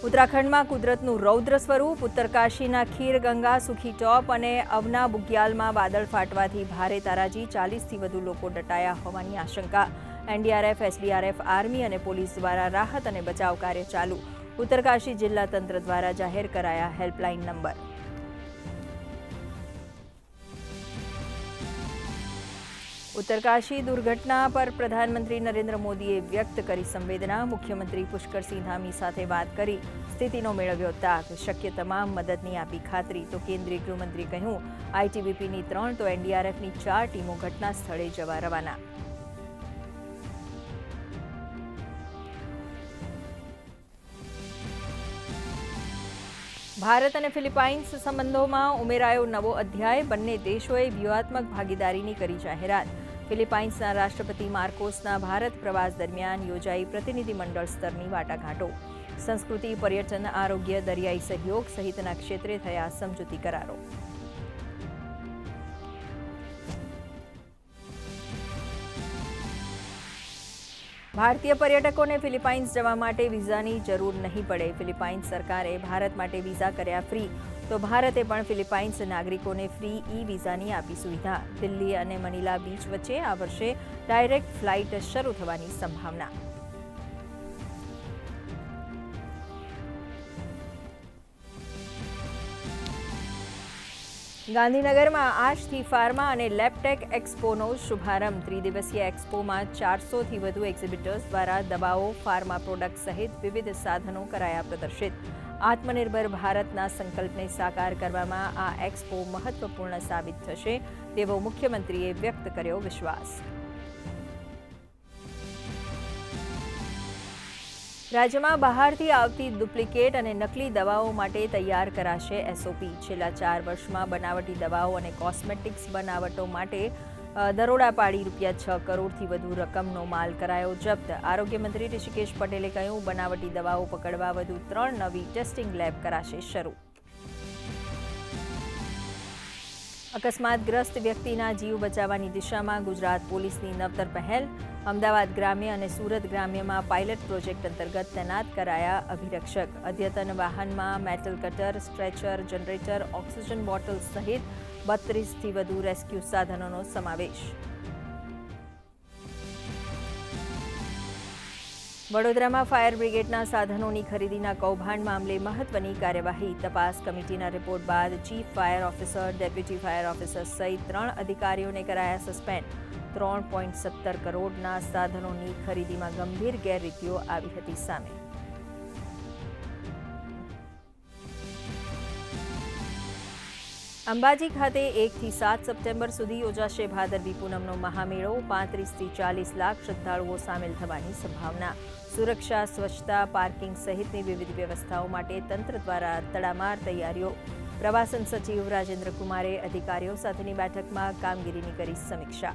ઉત્તરાખંડમાં કુદરતનું રૌદ્ર સ્વરૂપ, ઉત્તરકાશીના ખીર, ગંગા, સુખી ટોપ અને અવના બુગ્યાલમાં વાદળ ફાટવાથી ભારે તારાજી ચાલીસથી વધુ લોકો દટાયા હોવાની આશંકા. એનડીઆરએફ, એસડીઆરએફ, આર્મી અને પોલીસ દ્વારા રાહત અને બચાવ કાર્ય ચાલુ. ઉત્તરકાશી જિલ્લા તંત્ર દ્વારા જાહેર કરાયા હેલ્પલાઇન નંબર. ઉત્તરકાશી દુર્ઘટના પર પ્રધાનમંત્રી નરેન્દ્ર મોદીએ વ્યક્ત કરી સંવેદના. મુખ્યમંત્રી પુષ્કરસિંહ ધામી સાથે વાત કરી. સ્થિતિનો મેળવ્યો તાક શક્ય તમામ મદદની આપી ખાતરી. તો કેન્દ્રીય ગૃહમંત્રી કહ્યું, આઈટીબીપીની ત્રણ તો એનડીઆરએફની ચાર ટીમો ઘટના સ્થળે જવા રવાના. ભારત અને ફિલિપાઇન્સ સંબંધોમાં ઉમેરાયો નવો અધ્યાય. બંને દેશોએ વ્યૂહાત્મક ભાગીદારીની કરી જાહેરાત. ફિલિપાઇન્સના રાષ્ટ્રપતિ માર્કોસના ભારત પ્રવાસ દરમિયાન યોજાઈ પ્રતિનિધિમંડળ સ્તરની વાટાઘાટો. સંસ્કૃતિ, પર્યટન, આરોગ્ય, દરિયાઈ સહયોગ સહિતના ક્ષેત્રે થયા સમજૂતી કરારો. ભારતીય પર્યટકોને ફિલિપાઇન્સ જવા માટે વિઝાની જરૂર નહીં પડે. ફિલિપાઇન્સ સરકારે ભારત માટે વિઝા કર્યા ફ્રી. તો ભારતે પણ ફિલિપાઇન્સ નાગરિકોને ફ્રી ઈ વિઝાની આપી સુવિધા. દિલ્હી અને મનીલા બીચ વચ્ચે આ વર્ષે ડાયરેક્ટ ફ્લાઇટ શરૂ થવાની સંભાવના. ગાંધીનગરમાં આજથી ફાર્મા અને લેબટેક એક્સપોનો શુભારંભ. ત્રિદિવસીય એક્સપોમાં ચારસોથી વધુ એક્ઝિબિટર્સ દ્વારા દવાઓ, ફાર્મા પ્રોડક્ટ સહિત વિવિધ સાધનો કરાયા પ્રદર્શિત. આત્મનિર્ભર ભારતના સંકલ્પને સાકાર કરવામાં આ એક્સપો મહત્વપૂર્ણ સાબિત થશે, તેવો મુખ્યમંત્રીએ વ્યક્ત કર્યો વિશ્વાસ. રાજ્યમાં બહારથી આવતી ડુપ્લિકેટ અને નકલી દવાઓ માટે તૈયાર કરાશે એસઓપી. છેલ્લા ચાર વર્ષમાં બનાવટી દવાઓ અને કોસ્મેટિક્સ બનાવટો માટે દરોડા પાડી રૂપિયા છ કરોડથી વધુ રકમનો માલ કરાયો જપ્ત. આરોગ્ય મંત્રી ઋષિકેશ પટેલે કહ્યું, બનાવટી દવાઓ પકડવા વધુ ત્રણ નવી ટેસ્ટિંગ લેબ કરાશે શરૂ. અકસ્માતગ્રસ્ત વ્યક્તિના જીવ બચાવવાની દિશામાં ગુજરાત પોલીસની નવતર પહેલ અમદાવાદ ગ્રામ્ય અને સુરત ગ્રામ્યમાં પાયલટ પ્રોજેક્ટ અંતર્ગત તૈનાત કરાયા અભિરક્ષક. અદ્યતન વાહનમાં metal cutter, stretcher, generator, oxygen bottle સહિત બત્રીસથી વધુ રેસ્ક્યુ સાધનોનો સમાવેશ. વડોદરામાં ફાયર બ્રિગેડના સાધનોની ખરીદીના કૌભાંડ મામલે મહત્વની કાર્યવાહી તપાસ કમિટીના રિપોર્ટ બાદ chief fire officer, deputy fire officer સહિત ત્રણ અધિકારીઓને કરાયા સસ્પેન્ડ. ત્રણ પોઈન્ટ સત્તર કરોડના સાધનોની ખરીદીમાં ગંભીર ગેરરીતિઓ આવી હતી સામે. અંબાજી ખાતે એકથી સાત સપ્ટેમ્બર સુધી યોજાશે ભાદરવી પૂનમનો મહામેળો. પાંત્રીસથી ચાલીસ લાખ શ્રદ્ધાળુઓ સામેલ થવાની સંભાવના. સુરક્ષા, સ્વચ્છતા, પાર્કિંગ સહિતની વિવિધ વ્યવસ્થાઓ માટે તંત્ર દ્વારા તડામાર તૈયારીઓ. પ્રવાસન સચિવ રાજેન્દ્ર કુમારે અધિકારીઓ સાથેની બેઠકમાં કામગીરીની કરી સમીક્ષા.